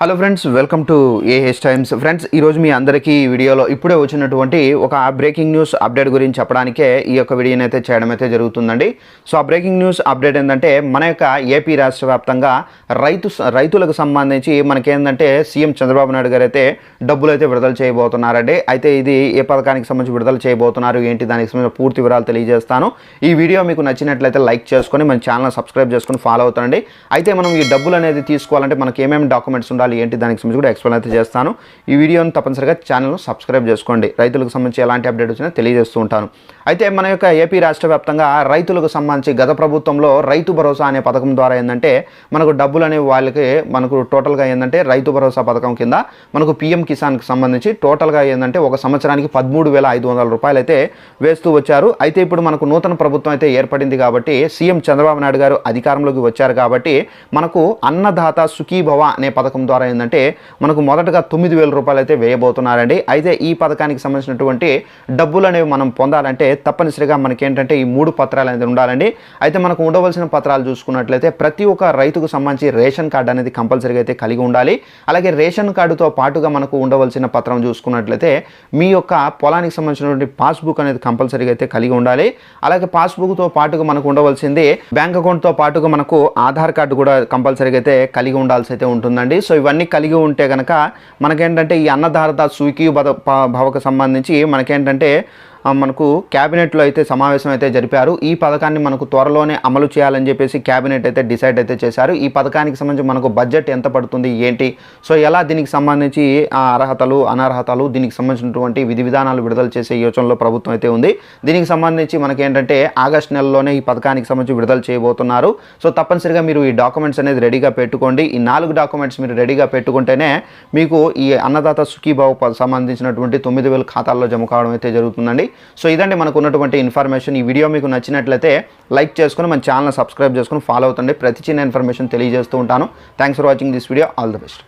Hello friends welcome to A H times friends ఈరోజు మీ అందరికీ ఈ వీడియోలో ఇప్పుడే వచ్చినటువంటి ఒక బ్రేకింగ్ న్యూస్ అప్డేట్ గురించి చెప్పడానికే ఈ యొక్క వీడియోని అయితే చేయడం అయితే జరుగుతుందండి. సో ఆ బ్రేకింగ్ న్యూస్ అప్డేట్ ఏంటంటే మన యొక్క ఏపీ రాష్ట్ర వ్యాప్తంగా రైతు రైతులకు సంబంధించి మనకేంటంటే సీఎం చంద్రబాబు నాయుడు గారు అయితే డబ్బులు అయితే విడుదల చేయబోతున్నారండి. అయితే ఇది ఏ పథకానికి సంబంధించి విడుదల చేయబోతున్నారు ఏంటి దానికి సంబంధించిన పూర్తి వివరాలు తెలియజేస్తాను. ఈ వీడియో మీకు నచ్చినట్లయితే లైక్ చేసుకొని మన ఛానల్ సబ్స్క్రైబ్ చేసుకొని ఫాలో అవుతానండి అయితే మనం ఈ డబ్బులు అనేది తీసుకోవాలంటే మనకి ఏమేమి డాక్యుమెంట్స్ ఉండాలి ఏంటి దానికి సంబంధించి కూడా ఎక్స్ప్లెయిన్ అయితే చేస్తాను. ఈ వీడియోని తప్పనిసరిగా ఛానల్ను సబ్స్క్రైబ్ చేసుకోండి. రైతులకు సంబంధించి ఎలాంటి అప్డేట్ వచ్చినా తెలియజేస్తూ ఉంటాను. అయితే మన యొక్క ఏపీ రాష్ట్ర వ్యాప్తంగా రైతులకు సంబంధించి గత ప్రభుత్వంలో రైతు భరోసా అనే పథకం ద్వారా ఏంటంటే మనకు డబ్బులు అనేవి వాళ్ళకి మనకు టోటల్గా ఏంటంటే రైతు భరోసా పథకం కింద మనకు పిఎం కిసాన్కి సంబంధించి టోటల్గా ఏంటంటే ఒక సంవత్సరానికి పదమూడు వేల ఐదు వందల రూపాయలు అయితే వేస్తూ వచ్చారు. అయితే ఇప్పుడు మనకు నూతన ప్రభుత్వం అయితే ఏర్పడింది కాబట్టి సీఎం చంద్రబాబు నాయుడు గారు అధికారంలోకి వచ్చారు కాబట్టి మనకు అన్నదాత సుఖీభవ అనే పథకం ద్వారా ఏంటంటే మనకు మొదటగా తొమ్మిది వేల రూపాయలు అయితే వేయబోతున్నారండి. అయితే ఈ పథకానికి సంబంధించినటువంటి డబ్బులు అనేవి మనం పొందాలంటే తప్పనిసరిగా మనకి ఏంటంటే ఈ మూడు పత్రాలు అనేది ఉండాలండి. అయితే మనకు ఉండవలసిన పత్రాలు చూసుకున్నట్లయితే ప్రతి ఒక్క రైతుకు సంబంధించి రేషన్ కార్డు అనేది కంపల్సరీగా అయితే కలిగి ఉండాలి. అలాగే రేషన్ కార్డుతో పాటుగా మనకు ఉండవలసిన పత్రం చూసుకున్నట్లయితే మీ యొక్క పొలానికి సంబంధించినటువంటి పాస్బుక్ అనేది కంపల్సరీగా అయితే కలిగి ఉండాలి. అలాగే పాస్బుక్తో పాటుగా మనకు ఉండవలసింది బ్యాంక్ అకౌంట్తో పాటుగా మనకు ఆధార్ కార్డు కూడా కంపల్సరీగా అయితే కలిగి ఉండాల్సి అయితే ఉంటుందండి. సో ఇవన్నీ ఇవన్నీ కలిగి ఉంటే కనుక మనకేంటంటే ఈ అన్నదారత సూకీ బద భవకు సంబంధించి మనకేంటంటే మనకు క్యాబినెట్లో అయితే సమావేశం అయితే జరిపారు. ఈ పథకాన్ని మనకు త్వరలోనే అమలు చేయాలని చెప్పేసి క్యాబినెట్ అయితే డిసైడ్ అయితే చేశారు. ఈ పథకానికి సంబంధించి మనకు బడ్జెట్ ఎంత పడుతుంది ఏంటి? సో ఎలా దీనికి సంబంధించి అర్హతలు అనర్హతలు దీనికి సంబంధించినటువంటి విధి విధానాలు విడుదల చేసే యోచనలో ప్రభుత్వం అయితే ఉంది. దీనికి సంబంధించి మనకి ఏంటంటే ఆగస్ట్ నెలలోనే ఈ పథకానికి సంబంధించి విడుదల చేయబోతున్నారు. సో తప్పనిసరిగా మీరు ఈ డాక్యుమెంట్స్ అనేది రెడీగా పెట్టుకోండి. ఈ నాలుగు డాక్యుమెంట్స్ మీరు రెడీగా పెట్టుకుంటేనే మీకు ఈ అన్నదాత సుఖీభావ ప- సంబంధించినటువంటి తొమ్మిది వేల ఖాతాల్లో జమ కావడం అయితే జరుగుతుందండి. సో ఇదండి మనకు ఉన్నటువంటి ఇన్ఫర్మేషన్ ఈ వీడియో మీకు నచ్చినట్లయితే లైక్ చేసుకుని మన ఛానల్ సబ్స్క్రైబ్ చేసుకుని ఫాలో అవుతండి. ప్రతి చిన్న ఇన్ఫర్మేషన్ తెలియజేస్తూ ఉంటాను. Thanks for watching this video all the best